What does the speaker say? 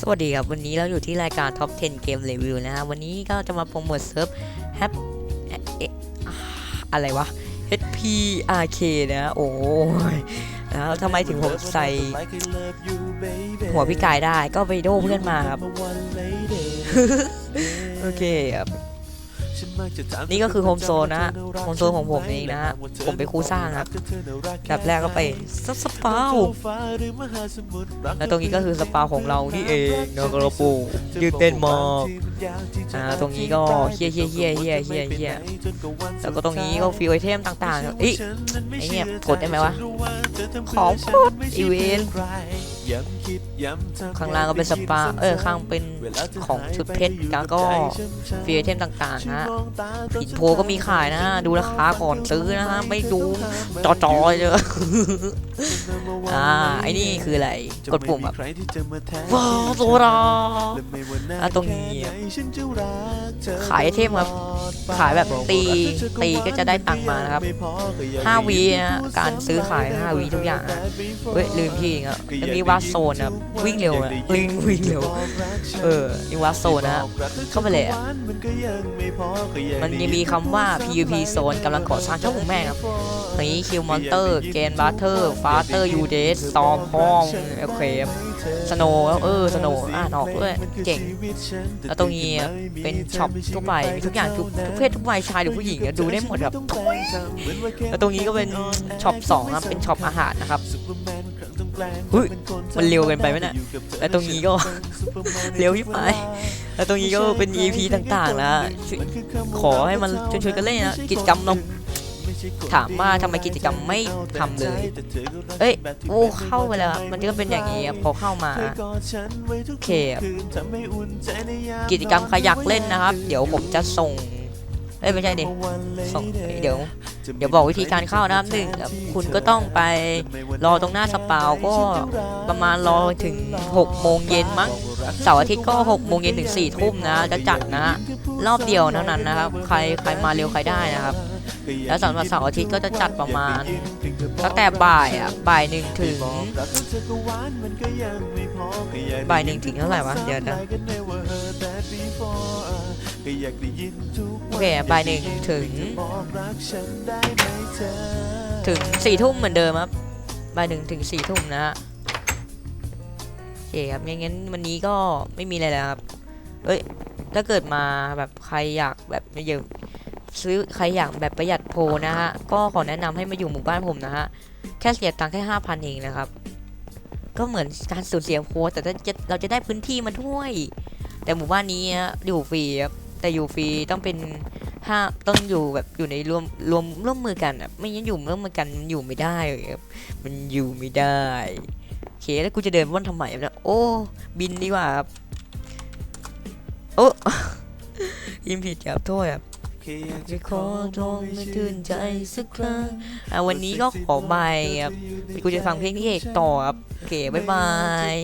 สวัสดีครับ วันนี้เราอยู่ที่รายการ Top 10 Game Review นะฮะวันนี้ก็จะมาโปรโมทเซิร์ฟแฮปอะเอ๊ะอะไรวะ HPRK นะ โอ้ยแล้วทำไมถึงผมใส่หัวพี่กายได้ก็ไปโดเพื่อนมาครับ โอเคครับ นี่ก็คือโฮมโซนนะฮะโฮมโซนของผมเองนะฮะผมเป็นครูสร้างครับแบบแรกก็ไปสสปาวแล้วตรงนี้ก็คือสปาของเรานี่เองเนอะกระปูยืดเต้นมากอ่าตรงนี้ก็เฮียเฮียเฮียเฮียเฮียเฮียแล้วก็ตรงนี้ก็ฟิวไอเทมต่างๆเอ้ยไอเนี่ยกดได้ไหมวะของกดอีเวนต์ ข้างล่างก็เป็นสปา เออข้างเป็นของชุดเพชรแล้วก็ฟิวไอเทมต่างๆนะฮะผิดโพก็มีขายนะ ดูราคาก่อนซื้อนะฮะ ไม่ดูจอจอๆเลยอ่าไอ้นี่คืออะไร กดปุ่มแบบว้าวโซราอะตรงนี้ ขายไอเทมครับ ขายแบบตี ตีก็จะได้ตังค์มานะครับ5วีนะการซื้อขาย5วีทุกอย่างนะเฮ้ยลืมพี่อีกอะแล้วมีวาโซนนะครับวิ่งเร็วนะลิงวิ่งเร็ว เออนี่วาโซนนะเข้าไปเลยอะมันยังมีคำว่า PVP โซนกำลังก่อสร้างช่องของแม่ครับนี่คิวมอนเตอร์ เกนบัตเตอร์ ฟาเตอร์ยูเดสตอมห้องโอเค สโนเออสโนอ่านออกด้วยเก่งแล้วตรงนี้เป็นช็อปทุกใบมีทุกอย่างทุกทุกเพศทุกวัยชายหรือผู้หญิงอะดูได้หมดครับแล้วตรงนี้ก็เป็นช็อปสองครับเป็นช็อปอาหารนะครับเฮ้ยมันเร็วเกินไปไหมเนี่ยแล้วตรงนี้ก็เร็วที่ไปแล้วตรงนี้ก็เป็น EP ต่างๆนะช่วยขอให้มันชวนๆกันเล่นนะกิจกรรมนม ถามว่าทำไมกิจกรรมไม่ทำเลย เอ้ยโอ้เข้าไปแล้วครับมันก็เป็นอย่างนี้ครับพอเข้ามาโอเคครับกิจกรรมใครอยากเล่นนะครับ เดี๋ยวผมจะส่งเอ้ยไม่ใช่ดิส่งเดี๋ยวเดี๋ยวบอกวิธีการเข้านะครับหนึ่งครับคุณก็ต้องไปรอตรงหน้าสปาวก็ประมาณรอถึง6โมงเย็นมั้งเสาร์อาทิตย์ก็6โมงเย็นถึง4ทุ่มนะจะจัดนะฮะรอบเดียวเท่านั้นนะครับ ใครใครมาเร็วใครได้นะครับ แล้วสำหรับเสาร์อาทิตย์ก็จะจัดประมาณตั้งแต่บ่ายอะบ่ายหนึ่งถึงบ่ายหนึ่งถึงเท่าไหร่วะเดี๋ยวนะโอเคบ่ายหนึ่งถึง ถึงสี่ทุ่มเหมือนเดิมครับบ่ายหนึ่งถึงสี่ทุ่มนะฮะโอเคครับงั้นวันนี้ก็ไม่มีอะไรแล้วครับเอ้ยถ้าเกิดมาแบบใครอยากแบบไม่เยอะ ซื้อใครอยากแบบประหยัดโพนะฮะ ก็ขอแนะนำให้มาอยู่หมู่บ้านผมนะฮะ แค่เสียตังค์แค่ห้าพันเองนะครับ ก็เหมือนการสูญเสียโพแต่ถ้าจะเราจะได้พื้นที่มาด้วย แต่หมู่บ้านนี้ฮะอยู่ฟรีครับ แต่อยู่ฟรีต้องเป็นห้าต้องอยู่แบบอยู่ในรวมรวมร่วมมือกันไม่งั้นอยู่ร่วมมือกันมันอยู่ไม่ได้ครับ มันอยู่ไม่ได้โอเคแล้วกูจะเดินว่อนทำไมนะโอ้บินดีกว่าครับโอ้ยิมผิดครับโทษครับ จะขอลองไม่ตื่นใจสักครั้งอะวันนี้ก็ขอบายครับกูจะฟังเพลงที่เอกต่อครับ โอเค บ๊ายบาย